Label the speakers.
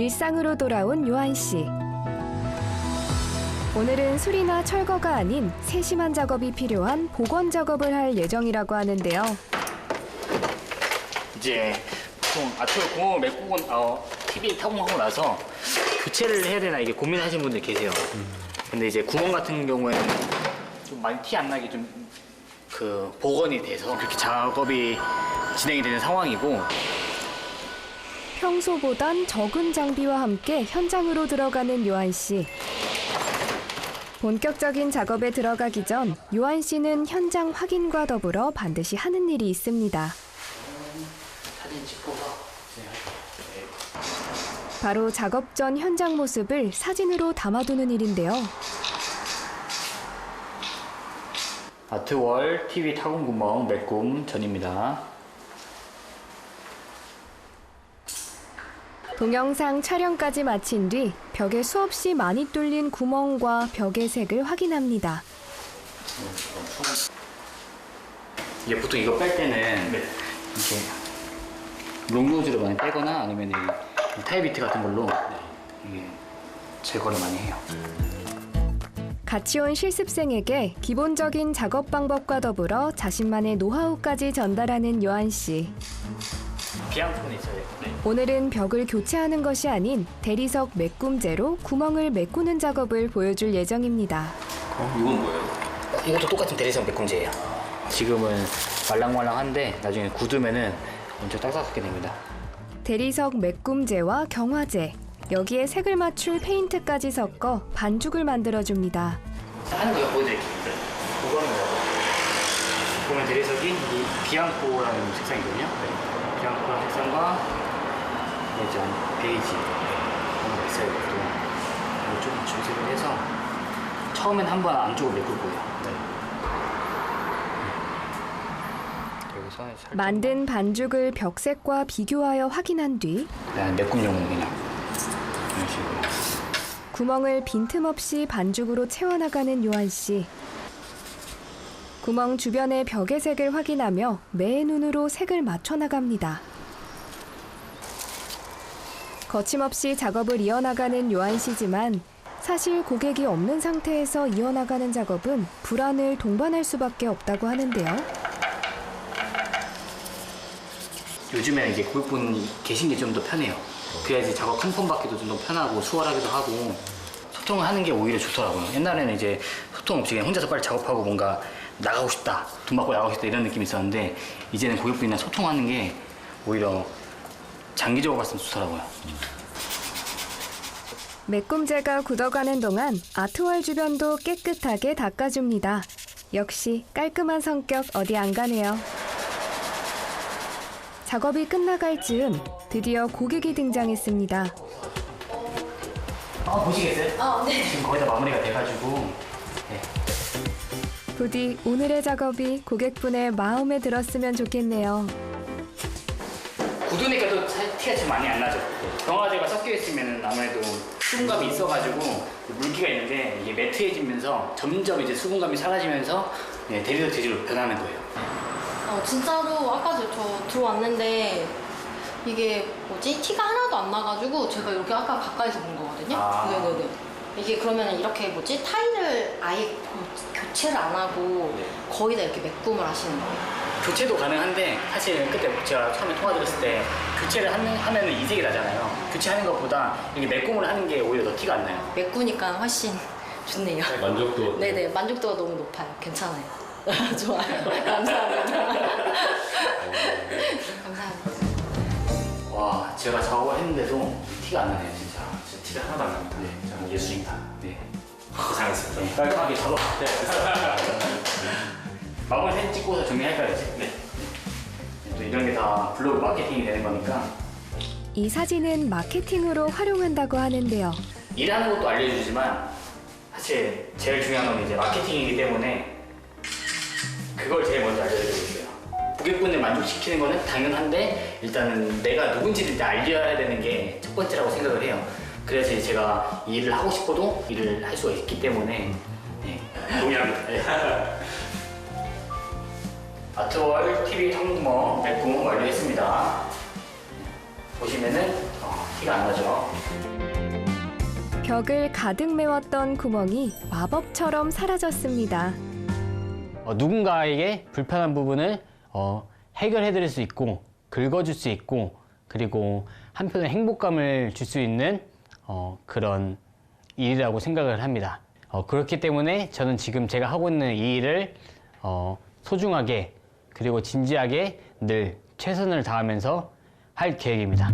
Speaker 1: 일상으로 돌아온 요한 씨. 오늘은 수리나 철거가 아닌 세심한 작업이 필요한 복원 작업을 할 예정이라고 하는데요.
Speaker 2: 이제 보통 아트월 구멍을 메꾸고 어, TV 타공하고 나서 교체를 해야 되나 이게 고민하시는 분들 계세요. 근데 이제 구멍 같은 경우에는 좀 많이 티 안 나게 좀 그 복원이 돼서 그렇게 작업이 진행이 되는 상황이고
Speaker 1: 평소보단 적은 장비와 함께 현장으로 들어가는 요한 씨. 본격적인 작업에 들어가기 전 요한 씨는 현장 확인과 더불어 반드시 하는 일이 있습니다. 바로 작업 전 현장 모습을 사진으로 담아두는 일인데요.
Speaker 2: 아트월 TV 타공 구멍 메꿈 전입니다.
Speaker 1: 동영상 촬영까지 마친 뒤 벽에 수없이 많이 뚫린 구멍과 벽의 색을 확인합니다.
Speaker 2: 이게 보통 이거 뺄 때는 이렇게 롱노즈로 많이 빼거나 아니면 이 타이 비트 같은 걸로 제거를 많이 해요.
Speaker 1: 같이 온 실습생에게 기본적인 작업 방법과 더불어 자신만의 노하우까지 전달하는 요한 씨.
Speaker 2: 비앙코는 있어야. 네.
Speaker 1: 오늘은 벽을 교체하는 것이 아닌 대리석 메꿈제로 구멍을 메꾸는 작업을 보여줄 예정입니다.
Speaker 3: 이건 뭐예요?
Speaker 2: 이것도 똑같은 대리석 메꿈제예요. 지금은 말랑말랑한데 나중에 굳으면은 엄청 딱딱하게 됩니다.
Speaker 1: 대리석 메꿈제와 경화제, 여기에 색을 맞출 페인트까지 섞어 반죽을 만들어줍니다.
Speaker 2: 하는 거 보여드릴게요. 이거는 보면 대리석이 이 비앙코라는 색상이거든요. 비 앙코라는 색상과 좀 베이지 있어요. 또 이거 좀 조색을 해서 처음엔 한 번 안쪽을 메꿀 거예요. 여기서 살짝
Speaker 1: 만든 반죽을 벽색과 비교하여 확인한 뒤
Speaker 2: 그냥 메꿈용으로 그냥 이런 식으로
Speaker 1: 구멍을 빈틈없이 반죽으로 채워나가는 요한 씨. 구멍 주변의 벽의 색을 확인하며 매 눈으로 색을 맞춰 나갑니다. 거침없이 작업을 이어나가는 요한 씨지만 사실 고객이 없는 상태에서 이어나가는 작업은 불안을 동반할 수밖에 없다고 하는데요.
Speaker 2: 요즘에는 이제 고객분 계신 게 좀 더 편해요. 그래야지 작업 한번 받기도 좀 더 편하고 수월하기도 하고 소통을 하는 게 오히려 좋더라고요. 옛날에는 이제 소통 없이 혼자서 빨리 작업하고 뭔가 나가고 싶다, 돈 받고 나가고 싶다 이런 느낌이 있었는데 이제는 고객분이랑 소통하는 게 오히려 장기적으로 봤을 때 좋더라고요.
Speaker 1: 메꿈제가 굳어가는 동안 아트월 주변도 깨끗하게 닦아줍니다. 역시 깔끔한 성격 어디 안 가네요. 작업이 끝나갈 즈음 드디어 고객이 등장했습니다.
Speaker 2: 아 보시겠어요?
Speaker 4: 아, 네.
Speaker 2: 지금 거의 다 마무리가 돼가지고 네.
Speaker 1: 부디 오늘의 작업이 고객분의 마음에 들었으면 좋겠네요.
Speaker 2: 굳으니까 또 사- 티가 좀 많이 안 나죠. 경화제가 섞여 있으면 아무래도 수분감이 있어가지고 물기가 있는데 이게 매트해지면서 점점 이제 수분감이 사라지면서 네, 대리석 재질로 변하는 거예요.
Speaker 4: 어, 진짜로 아까 저, 저 들어왔는데 이게 뭐지? 티가 하나도 안 나가지고 제가 이렇게 아까 가까이서 본 거거든요.
Speaker 2: 아.
Speaker 4: 네네네. 이게 그러면 이렇게 뭐지? 타일을 아예 교체를 안 하고
Speaker 2: 네.
Speaker 4: 거의 다 이렇게 메꿈을 하시는 거예요.
Speaker 2: 교체도 가능한데 사실 그때 제가 처음에 통화 드렸을 때 교체를 하면, 하면은 이색이 나잖아요. 교체하는 것보다 이게 매꿈을 하는 게 오히려 더 티가 안 나요.
Speaker 4: 메꾸니까 훨씬 좋네요.
Speaker 3: 만족도
Speaker 4: 네네. 만족도가 너무 높아요. 괜찮아요. 좋아요. 감사합니다. 감사합니다.
Speaker 2: 와 제가 작업을 했는데도 티가 안 나네요 진짜. 진짜 티가 하나도 안 납니다. 네, 정말 예술입니다. 네.
Speaker 3: 고생했습니다.
Speaker 2: 네, 깔끔하게 작업. 네. 마무리 사진 찍고서 정리할까요 이제? 네. 또 이런 게 다 블로그 마케팅이 되는 거니까
Speaker 1: 이 사진은 마케팅으로 활용한다고 하는데요.
Speaker 2: 일하는 것도 알려주지만 사실 제일 중요한 건 이제 마케팅이기 때문에 그걸 제일 먼저 알려드리고 있어요. 고객분을 만족시키는 거는 당연한데 일단은 내가 누군지를 일단 알려야 되는 게 첫 번째라고 생각을 해요. 그래야지 제가 이 일을 하고 싶어도 일을 할 수가 있기 때문에 네, 동의합니다. 네. 아트월 TV 한국어 매꿈 완료했습니다. 보시면은 어, 티가 안 나죠.
Speaker 1: 벽을 가득 메웠던 구멍이 마법처럼 사라졌습니다.
Speaker 2: 어, 누군가에게 불편한 부분을 어, 해결해 드릴 수 있고 긁어줄 수 있고 그리고 한편의 행복감을 줄 수 있는 어, 그런 일이라고 생각을 합니다. 어, 그렇기 때문에 저는 지금 제가 하고 있는 이 일을 어, 소중하게 그리고 진지하게 늘 최선을 다하면서 할 계획입니다.